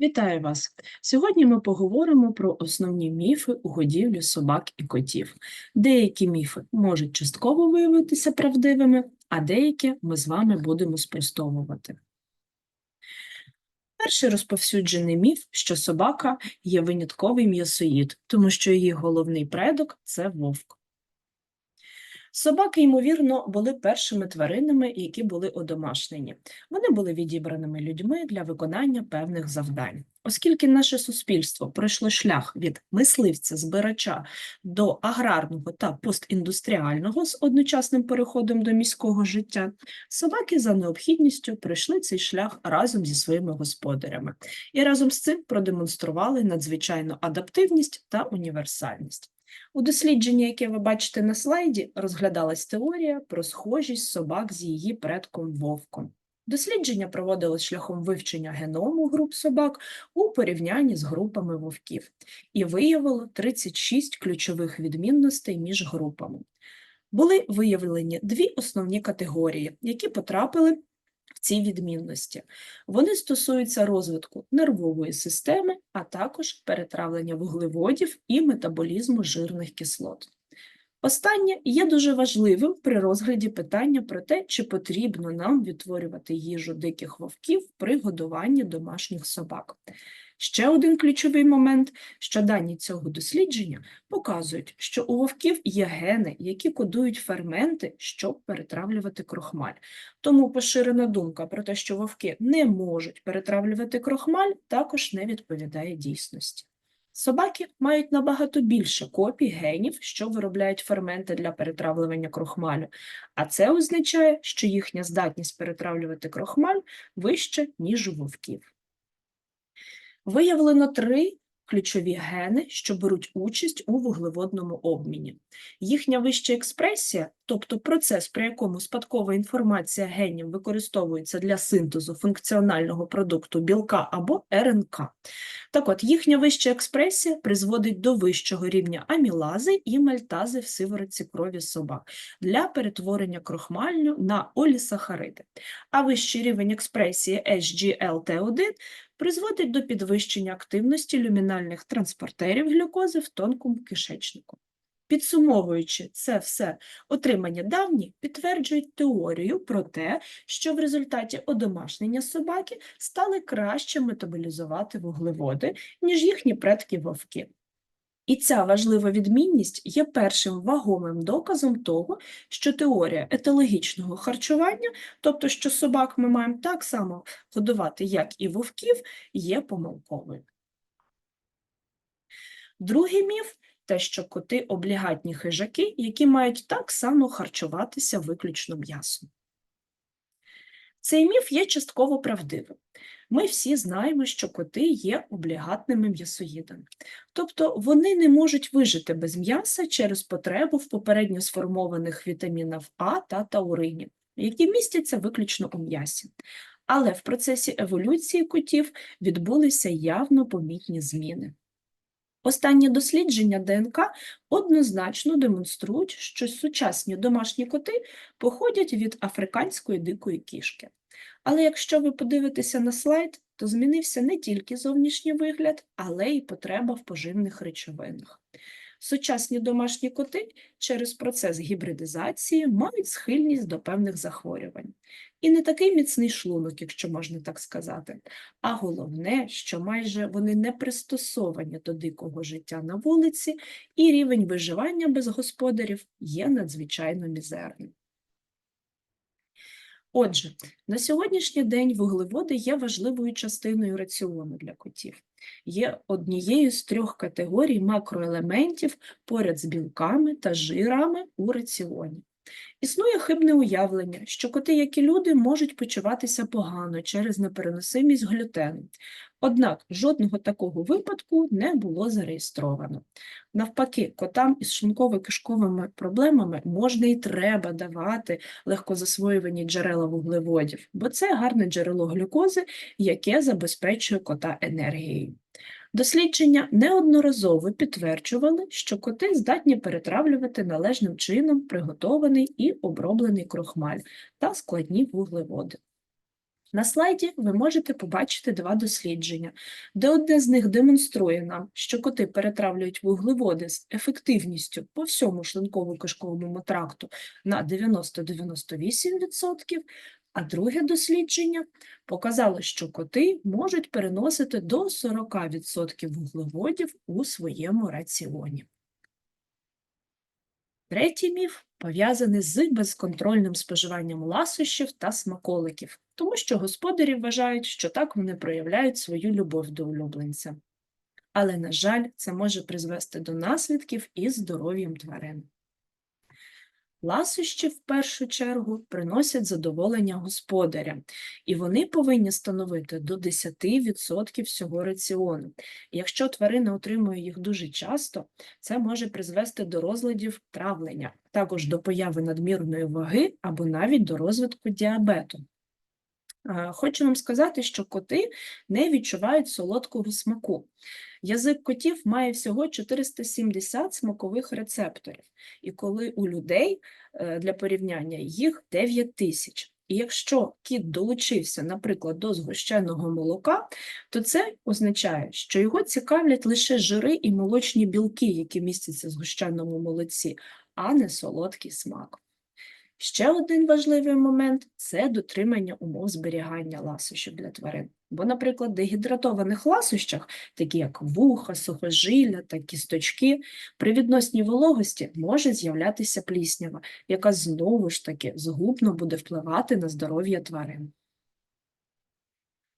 Вітаю вас! Сьогодні ми поговоримо про основні міфи у годівлі собак і котів. Деякі міфи можуть частково виявитися правдивими, а деякі ми з вами будемо спростовувати. Перший розповсюджений міф, що собака є винятковий м'ясоїд, тому що її головний предок це вовк. Собаки, ймовірно, були першими тваринами, які були одомашнені. Вони були відібраними людьми для виконання певних завдань. Оскільки наше суспільство пройшло шлях від мисливця-збирача до аграрного та постіндустріального з одночасним переходом до міського життя, собаки за необхідністю пройшли цей шлях разом зі своїми господарями і разом з цим продемонстрували надзвичайну адаптивність та універсальність. У дослідженні, яке ви бачите на слайді, розглядалась теорія про схожість собак з її предком вовком. Дослідження проводилось шляхом вивчення геному груп собак у порівнянні з групами вовків і виявило 36 ключових відмінностей між групами. Були виявлені дві основні категорії, які потрапили ці відмінності. Вони стосуються розвитку нервової системи, а також перетравлення вуглеводів і метаболізму жирних кислот. Останнє є дуже важливим при розгляді питання про те, чи потрібно нам відтворювати їжу диких вовків при годуванні домашніх собак. Ще один ключовий момент, що дані цього дослідження показують, що у вовків є гени, які кодують ферменти, щоб перетравлювати крохмаль. Тому поширена думка про те, що вовки не можуть перетравлювати крохмаль, також не відповідає дійсності. Собаки мають набагато більше копій генів, що виробляють ферменти для перетравлювання крохмалю, а це означає, що їхня здатність перетравлювати крохмаль вища, ніж у вовків. Виявлено три ключові гени, що беруть участь у вуглеводному обміні. Їхня вища експресія, тобто процес, при якому спадкова інформація генів використовується для синтезу функціонального продукту білка або РНК. Так от, їхня вища експресія призводить до вищого рівня амілази і мальтази в сиворотці крові собак для перетворення крохмальню на олісахариди. А вищий рівень експресії HGLT1 призводить до підвищення активності люмінальних транспортерів глюкози в тонкому кишечнику. Підсумовуючи це все, отримання давні підтверджують теорію про те, що в результаті одомашнення собаки стали краще метаболізувати вуглеводи, ніж їхні предки вовки. І ця важлива відмінність є першим вагомим доказом того, що теорія етологічного харчування, тобто що собак ми маємо так само годувати, як і вовків, є помилковою. Другий міф те, що коти облігатні хижаки, які мають так само харчуватися виключно м'ясом. Цей міф є частково правдивим. Ми всі знаємо, що коти є облігатними м'ясоїдами, тобто вони не можуть вижити без м'яса через потребу в попередньо сформованих вітамінів А та тауринів, які містяться виключно у м'ясі. Але в процесі еволюції котів відбулися явно помітні зміни. Останні дослідження ДНК однозначно демонструють, що сучасні домашні коти походять від африканської дикої кішки. Але якщо ви подивитеся на слайд, то змінився не тільки зовнішній вигляд, але й потреба в поживних речовинах. Сучасні домашні коти через процес гібридизації мають схильність до певних захворювань. І не такий міцний шлунок, якщо можна так сказати. А головне, що майже вони не пристосовані до дикого життя на вулиці, і рівень виживання без господарів є надзвичайно мізерним. Отже, на сьогоднішній день вуглеводи є важливою частиною раціону для котів. Є однією з трьох категорій макроелементів поряд з білками та жирами у раціоні. Існує хибне уявлення, що коти, як і люди, можуть почуватися погано через непереносимість глютену. Однак жодного такого випадку не було зареєстровано. Навпаки, котам із шлунково-кишковими проблемами можна і треба давати легкозасвоювані джерела вуглеводів, бо це гарне джерело глюкози, яке забезпечує кота енергією. Дослідження неодноразово підтверджували, що коти здатні перетравлювати належним чином приготований і оброблений крохмаль та складні вуглеводи. На слайді ви можете побачити два дослідження, де одне з них демонструє нам, що коти перетравлюють вуглеводи з ефективністю по всьому шлунково-кишковому тракту на 90-98%, а друге дослідження показало, що коти можуть переносити до 40% вуглеводів у своєму раціоні. Третій міф пов'язаний з безконтрольним споживанням ласощів та смаколиків, тому що господарі вважають, що так вони проявляють свою любов до улюбленця. Але, на жаль, це може призвести до наслідків із здоров'ям тварин. Ласощі, в першу чергу, приносять задоволення господаря, і вони повинні становити до 10% всього раціону. Якщо тварина отримує їх дуже часто, це може призвести до розладів травлення, також до появи надмірної ваги або навіть до розвитку діабету. А, Хочу вам сказати, що коти не відчувають солодкого смаку. Язик котів має всього 470 смакових рецепторів, і коли у людей е, для порівняння їх 9 тисяч. І якщо кіт долучився, наприклад, до згущеного молока, то це означає, що його цікавлять лише жири і молочні білки, які містяться в згущеному молоці, а не солодкий смак. Ще один важливий момент це дотримання умов зберігання ласощів для тварин. Бо, наприклад, в дегідратованих ласощах, такі як вуха, сухожилля та кісточки, при відносній вологості може з'являтися пліснява, яка знову ж таки згубно буде впливати на здоров'я тварин.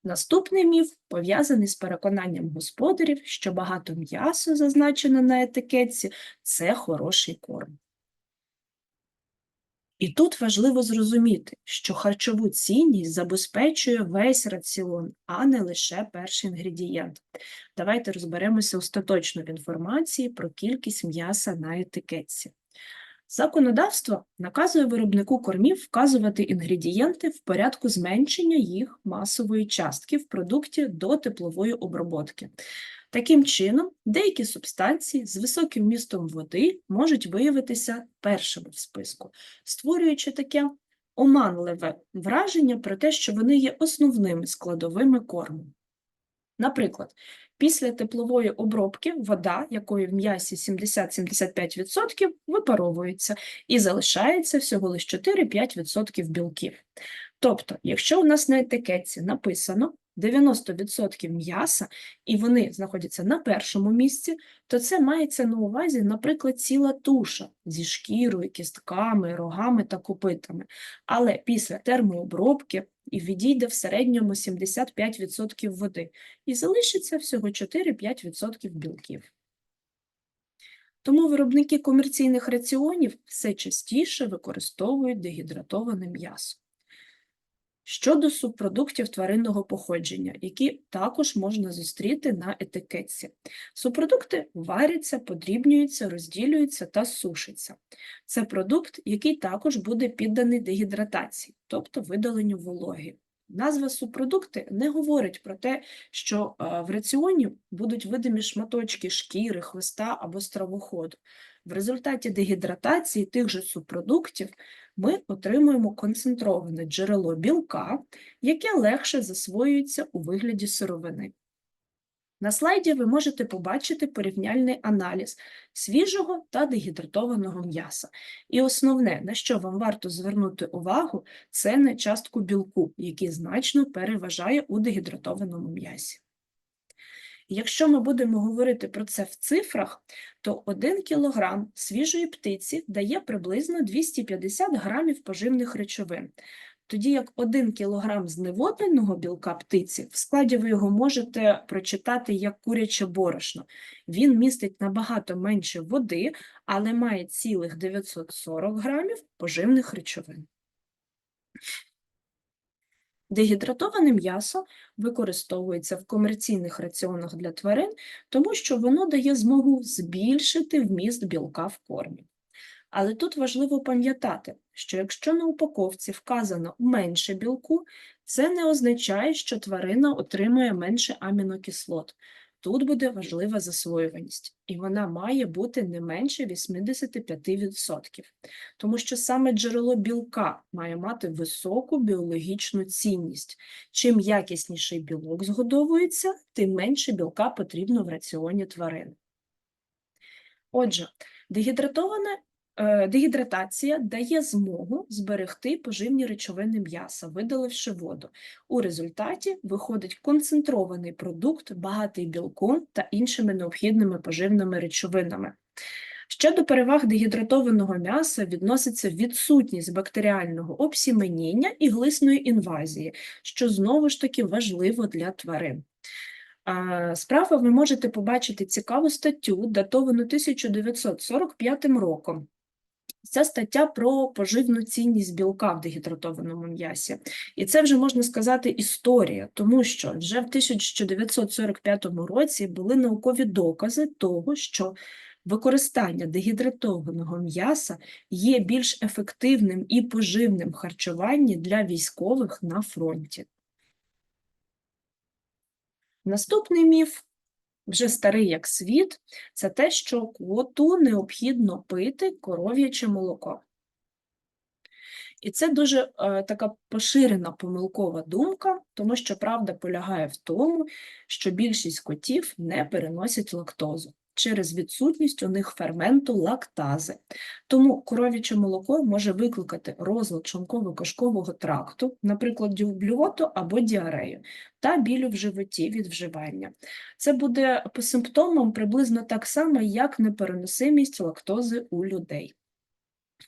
Наступний міф пов'язаний з переконанням господарів, що багато м'яса, зазначене на етикетці, це хороший корм. І тут важливо зрозуміти, що харчову цінність забезпечує весь раціон, а не лише перший інгредієнт. Давайте розберемося остаточно в інформації про кількість м'яса на етикетці. Законодавство наказує виробнику кормів вказувати інгредієнти в порядку зменшення їх масової частки в продукті до теплової оброботки. Таким чином, деякі субстанції з високим вмістом води можуть виявитися першими в списку, створюючи таке оманливе враження про те, що вони є основними складовими корму. Наприклад, після теплової обробки вода, якої в м'ясі 70-75%, випаровується і залишається всього лише 4-5% білків. Тобто, якщо у нас на етикетці написано 90% м'яса, і вони знаходяться на першому місці, то це мається на увазі, наприклад, ціла туша зі шкірою, кістками, рогами та копитами. Але після термообробки і відійде в середньому 75% води, і залишиться всього 4-5% білків. Тому виробники комерційних раціонів все частіше використовують дегідратоване м'ясо. Щодо субпродуктів тваринного походження, які також можна зустріти на етикетці. Субпродукти варяться, подрібнюються, розділюються та сушаться. Це продукт, який також буде підданий дегідратації, тобто видаленню вологи. Назва субпродукти не говорить про те, що в раціоні будуть видимі шматочки шкіри, хвоста або стравоходу. В результаті дегідратації тих же субпродуктів ми отримуємо концентроване джерело білка, яке легше засвоюється у вигляді сировини. На слайді ви можете побачити порівняльний аналіз свіжого та дегідратованого м'яса. І основне, на що вам варто звернути увагу, це на частку білку, який значно переважає у дегідратованому м'ясі. Якщо ми будемо говорити про це в цифрах, то 1 кг свіжої птиці дає приблизно 250 грамів поживних речовин, тоді як 1 кг зневодненого білка птиці, в складі ви його можете прочитати як куряче борошно. Він містить набагато менше води, але має цілих 940 грамів поживних речовин. Дегідратоване м'ясо використовується в комерційних раціонах для тварин, тому що воно дає змогу збільшити вміст білка в кормі. Але тут важливо пам'ятати, що якщо на упаковці вказано менше білку, це не означає, що тварина отримує менше амінокислот. Тут буде важлива засвоюваність, і вона має бути не менше 85%, тому що саме джерело білка має мати високу біологічну цінність. Чим якісніший білок згодовується, тим менше білка потрібно в раціоні тварин. Отже, дегідратоване Е, Дегідратація дає змогу зберегти поживні речовини м'яса, видаливши воду. У результаті виходить концентрований продукт, багатий білком та іншими необхідними поживними речовинами. Ще до переваг дегідратованого м'яса відноситься відсутність бактеріального обсіменіння і глисної інвазії, що знову ж таки важливо для тварин. Справа ви можете побачити цікаву статтю, датовану 1945 роком. Ця стаття про поживну цінність білка в дегідратованому м'ясі. І це вже можна сказати історія, тому що вже в 1945 році були наукові докази того, що використання дегідратованого м'яса є більш ефективним і поживним харчуванням для військових на фронті. Наступний міф вже старий як світ, це те, що коту необхідно пити коров'яче молоко. І це дуже е, така поширена помилкова думка, тому що правда полягає в тому, що більшість котів не переносять лактозу через відсутність у них ферменту лактази. Тому коров'яче молоко може викликати розлад шлунково-кишкового тракту, наприклад, блювоту або діарею, та білю в животі від вживання. Це буде по симптомам приблизно так само, як непереносимість лактози у людей.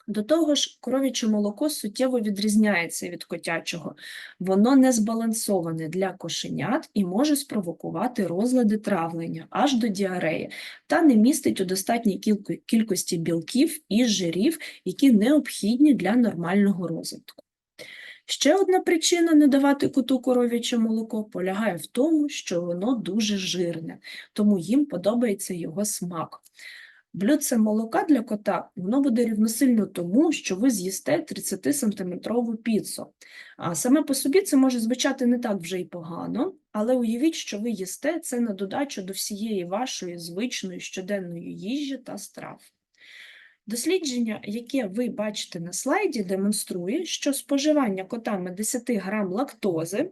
До того ж, коров'яче молоко суттєво відрізняється від котячого, воно не збалансоване для кошенят і може спровокувати розлади травлення аж до діареї, та не містить у достатній кількості білків і жирів, які необхідні для нормального розвитку. Ще одна причина не давати коту коров'яче молоко полягає в тому, що воно дуже жирне, тому їм подобається його смак. Блюдце молока для кота воно буде рівносильно тому, що ви з'їсте 30-сантиметрову піцу. А саме по собі це може звучати не так вже й погано, але уявіть, що ви їсте це на додачу до всієї вашої звичної щоденної їжі та страв. Дослідження, яке ви бачите на слайді, демонструє, що споживання котами 10 грам лактози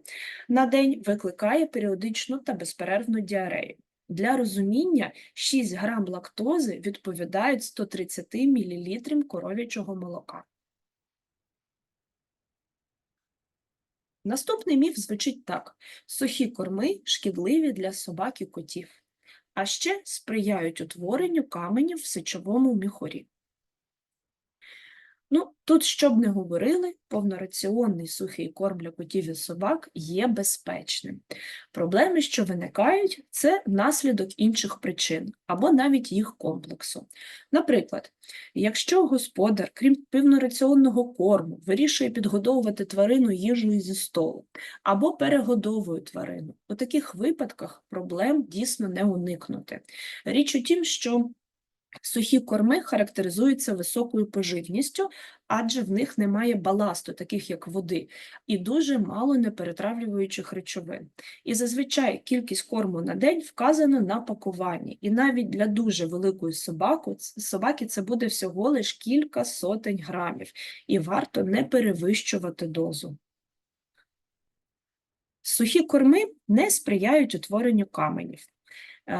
на день викликає періодичну та безперервну діарею. Для розуміння 6 грам лактози відповідають 130 мл коров'ячого молока. Наступний міф звучить так: сухі корми шкідливі для собак і котів, а ще сприяють утворенню каменів в сечовому міхорі. Ну, тут, щоб не говорили, повнораціонний сухий корм для котів і собак є безпечним. Проблеми, що виникають, це наслідок інших причин або навіть їх комплексу. Наприклад, якщо господар, крім півнораціонного корму, вирішує підгодовувати тварину їжею зі столу або перегодовує тварину, у таких випадках проблем дійсно не уникнути. Річ у тім, що Сухі корми характеризуються високою поживністю, адже в них немає баласту, таких як води, і дуже мало неперетравлюючих речовин. І зазвичай кількість корму на день вказана на пакуванні, і навіть для дуже великої собаки, собаки це буде всього лиш кілька сотень грамів, і варто не перевищувати дозу. Сухі корми не сприяють утворенню каменів.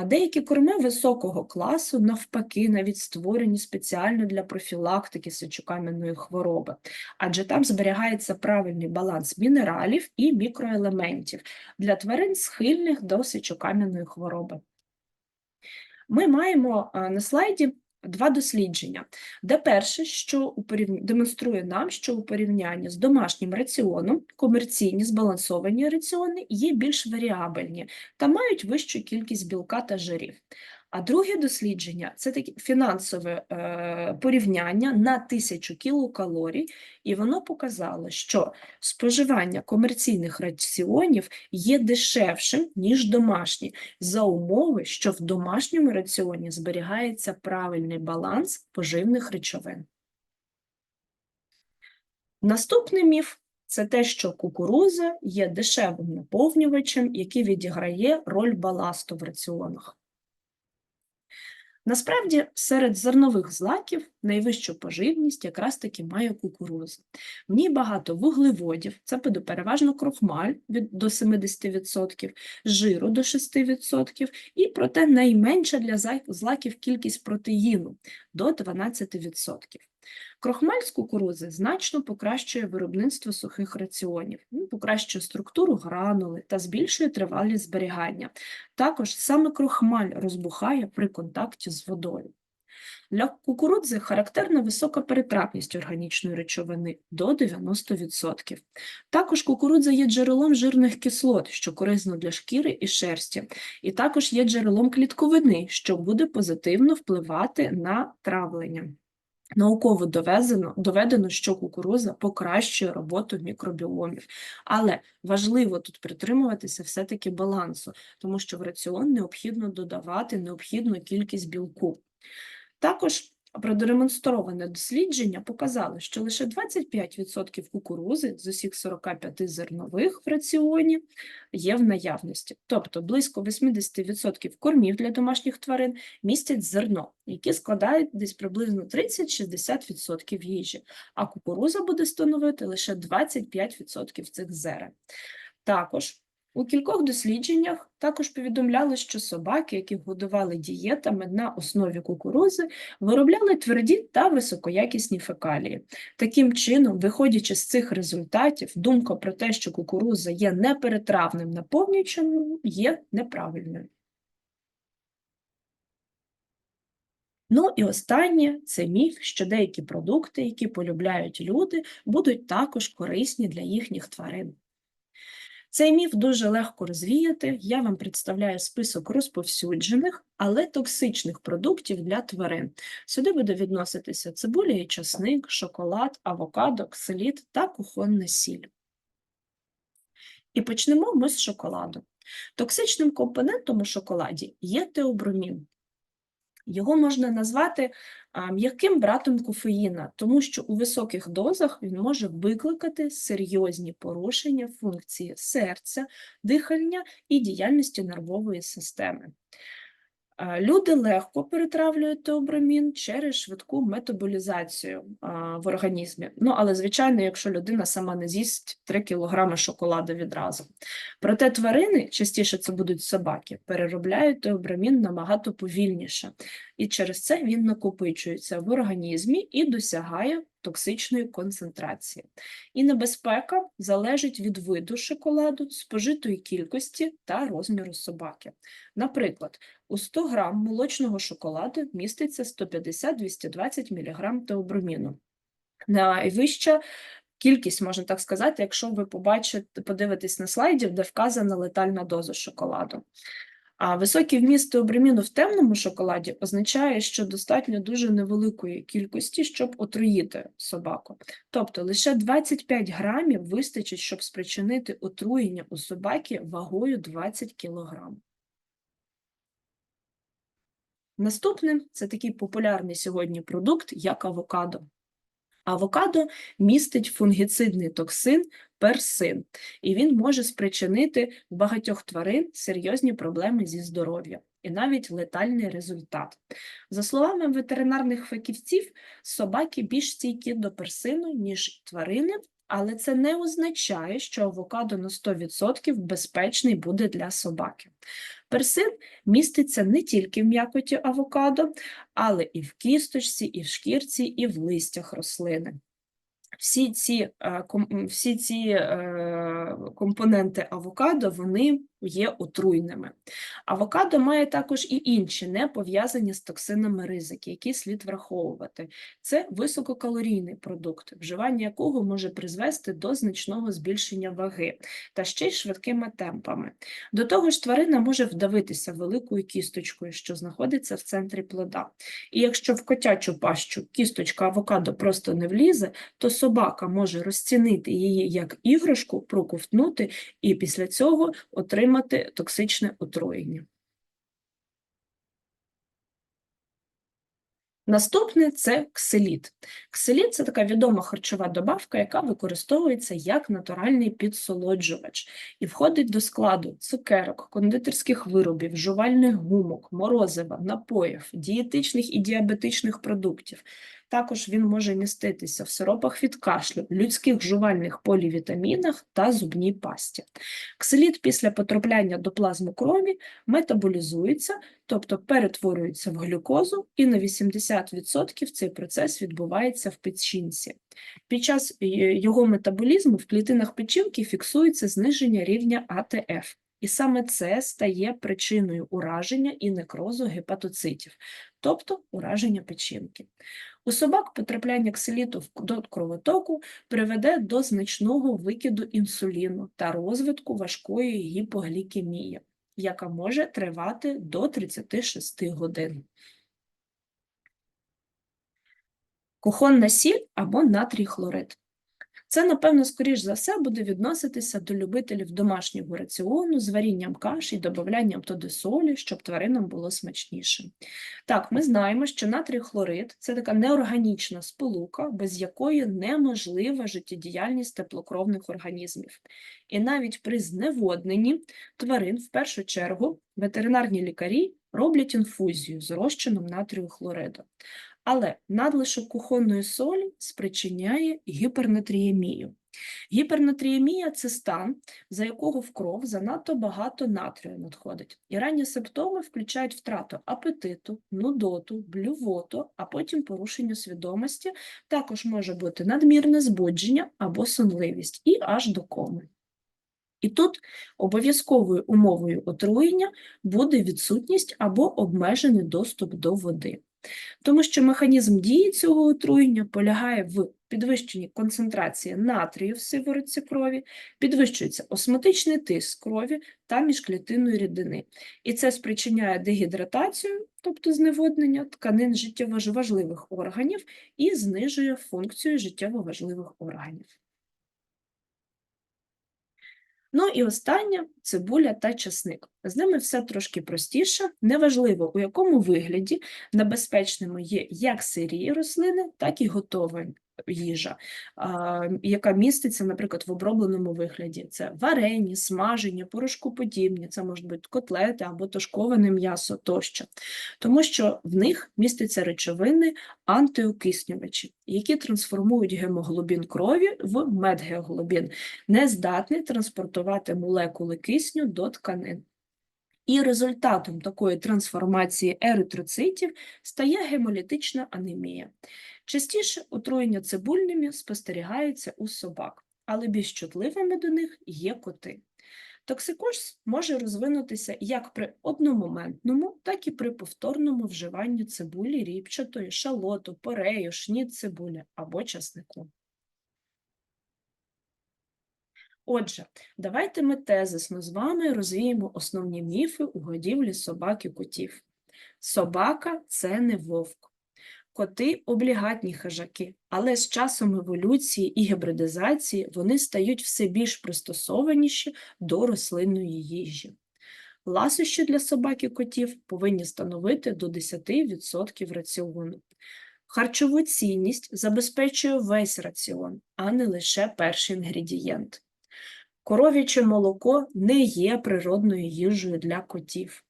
Деякі корми високого класу, навпаки, навіть створені спеціально для профілактики сечокам'яної хвороби, адже там зберігається правильний баланс мінералів і мікроелементів для тварин, схильних до сечокам'яної хвороби. Ми маємо на слайді Два дослідження, де перше, що у порівня... демонструє нам, що у порівнянні з домашнім раціоном комерційні збалансовані раціони є більш варіабельні та мають вищу кількість білка та жирів. А друге дослідження це таке фінансове е, порівняння на тисячу кілокалорій, і воно показало, що споживання комерційних раціонів є дешевшим, ніж домашні, за умови, що в домашньому раціоні зберігається правильний баланс поживних речовин. Наступний міф це те, що кукуруза є дешевим наповнювачем, який відіграє роль баласту в раціонах. Насправді, серед зернових злаків найвищу поживність якраз таки має кукуруза. В ній багато вуглеводів, це буде переважно крохмаль до 70%, жиру до 6%, і проте найменша для злаків кількість протеїну до 12%. Крохмаль з кукурузи значно покращує виробництво сухих раціонів, покращує структуру гранули та збільшує тривалість зберігання. Також саме крохмаль розбухає при контакті з водою. Для кукурудзи характерна висока перетравність органічної речовини до 90%. Також кукурудза є джерелом жирних кислот, що корисно для шкіри і шерсті, і також є джерелом клітковини, що буде позитивно впливати на травлення. Науково доведено, доведено, що кукуруза покращує роботу мікробіомів. Але важливо тут притримуватися все-таки балансу, тому що в раціон необхідно додавати необхідну кількість білку. Також продемонстроване дослідження показало, що лише 25% кукурузи з усіх 45 зернових в раціоні є в наявності. Тобто близько 80% кормів для домашніх тварин містять зерно, які складають десь приблизно 30-60% їжі, а кукуруза буде становити лише 25% цих зерен. Також у кількох дослідженнях також повідомляли, що собаки, які годували дієтами на основі кукурузи, виробляли тверді та високоякісні фекалії. Таким чином, виходячи з цих результатів, думка про те, що кукуруза є неперетравним наповнювачем, є неправильною. Ну і останнє це міф, що деякі продукти, які полюбляють люди, будуть також корисні для їхніх тварин. Цей міф дуже легко розвіяти. Я вам представляю список розповсюджених, але токсичних продуктів для тварин. Сюди буде відноситися цибуля і часник, шоколад, авокадо, кселіт та кухонна сіль. І почнемо ми з шоколаду. Токсичним компонентом у шоколаді є теобромін. Його можна назвати м'яким братом кофеїна, тому що у високих дозах він може викликати серйозні порушення функції серця, дихання і діяльності нервової системи. Люди легко перетравлюють теобромін через швидку метаболізацію в організмі. Ну, але, звичайно, якщо людина сама не з'їсть 3 кг шоколаду відразу. Проте тварини, частіше це будуть собаки, переробляють теобромін набагато повільніше, і через це він накопичується в організмі і досягає токсичної концентрації. І небезпека залежить від виду шоколаду, спожитої кількості та розміру собаки. Наприклад, у 100 грам молочного шоколаду міститься 150-220 мг теоброміну. Найвища кількість, можна так сказати, якщо ви побачите, подивитесь на слайдів, де вказана летальна доза шоколаду. А високий вміст теоброміну в темному шоколаді означає, що достатньо дуже невеликої кількості, щоб отруїти собаку. Тобто лише 25 грамів вистачить, щоб спричинити отруєння у собаки вагою 20 кілограм. Наступним це такий популярний сьогодні продукт, як авокадо. Авокадо містить фунгіцидний токсин персин, і він може спричинити в багатьох тварин серйозні проблеми зі здоров'ям і навіть летальний результат. За словами ветеринарних фахівців, собаки більш стійкі до персину, ніж тварини, але це не означає, що авокадо на 100% безпечний буде для собаки. Персин міститься не тільки в м'якоті авокадо, але і в кісточці, і в шкірці, і в листях рослини. Всі ці, е, всі ці е, компоненти авокадо вони є отруйними. Авокадо має також і інші не пов'язані з токсинами ризики, які слід враховувати. Це висококалорійний продукт, вживання якого може призвести до значного збільшення ваги та ще й швидкими темпами. До того ж, тварина може вдавитися великою кісточкою, що знаходиться в центрі плода. І якщо в котячу пащу кісточка авокадо просто не влізе, то собака може розцінити її як іграшку, проковтнути і після цього отримати токсичне отруєння. Наступне це кселіт. Кселіт це така відома харчова добавка, яка використовується як натуральний підсолоджувач і входить до складу цукерок, кондитерських виробів, жувальних гумок, морозива, напоїв, дієтичних і діабетичних продуктів. Також він може міститися в сиропах від кашлю, людських жувальних полівітамінах та зубній пасті. Кселіт після потрапляння до плазми крові метаболізується, тобто перетворюється в глюкозу, і на 80% цей процес відбувається в печінці. Під час е, його метаболізму в клітинах печінки фіксується зниження рівня АТФ. І саме це стає причиною ураження і некрозу гепатоцитів, тобто ураження печінки. У собак потрапляння кселіту в- до кровотоку приведе до значного викиду інсуліну та розвитку важкої гіпоглікемії, яка може тривати до 36 годин. Кухонна сіль або натрій хлорид. Це, напевно, скоріш за все буде відноситися до любителів домашнього раціону з варінням каш і додаванням туди солі, щоб тваринам було смачніше. Так, ми знаємо, що натрій хлорид – це така неорганічна сполука, без якої неможлива життєдіяльність теплокровних організмів. І навіть при зневодненні тварин, в першу чергу, ветеринарні лікарі роблять інфузію з розчином натрію хлориду. Але надлишок кухонної солі спричиняє гіпернатріємію. Гіпернатріємія – це стан, за якого в кров занадто багато натрію надходить. І ранні симптоми включають втрату апетиту, нудоту, блювоту, а потім порушення свідомості. Також може бути надмірне збудження або сонливість і аж до коми. І тут обов'язковою умовою отруєння буде відсутність або обмежений доступ до води. Тому що механізм дії цього отруєння полягає в підвищенні концентрації натрію в сиворотці крові, підвищується осмотичний тиск крові та міжклітинної рідини. І це спричиняє дегідратацію, тобто зневоднення тканин життєво важливих органів і знижує функцію життєво важливих органів. Ну і останнє – цибуля та часник. З ними все трошки простіше. Неважливо, у якому вигляді небезпечними є як сирі рослини, так і готова їжа, яка міститься, наприклад, в обробленому вигляді. Це варені, смажені, порошкоподібні, це можуть бути котлети або тушковане м'ясо тощо. Тому що в них містяться речовини антиокиснювачі, які трансформують гемоглобін крові в медгеоглобін, не здатний транспортувати молекули кисню до тканин. І результатом такої трансформації еритроцитів стає гемолітична анемія. Частіше отруєння цибульними спостерігається у собак, але більш чутливими до них є коти. Токсикоз може розвинутися як при одномоментному, так і при повторному вживанні цибулі ріпчатої, шалоту, порею, шніт цибулі або часнику. Отже, давайте ми тезисно з вами розвіємо основні міфи у годівлі собак і котів. Собака – це не вовк. Коти – облігатні хижаки, але з часом еволюції і гібридизації вони стають все більш пристосованіші до рослинної їжі. Ласощі для собак і котів повинні становити до 10% раціону. Харчову цінність забезпечує весь раціон, а не лише перший інгредієнт. Коров'яче молоко не є природною їжею для котів.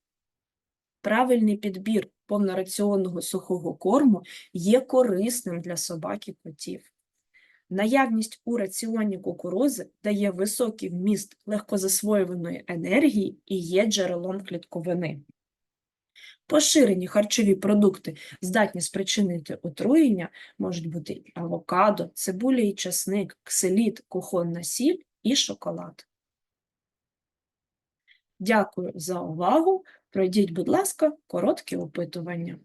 Правильний підбір повнораціонного сухого корму є корисним для собак і котів. Наявність у раціоні кукурузи дає високий вміст легкозасвоюваної енергії і є джерелом клітковини. Поширені харчові продукти, здатні спричинити отруєння, можуть бути авокадо, цибуля і часник, кселіт, кухонна сіль і шоколад. Дякую за увагу. Пройдіть, будь ласка, короткі опитування.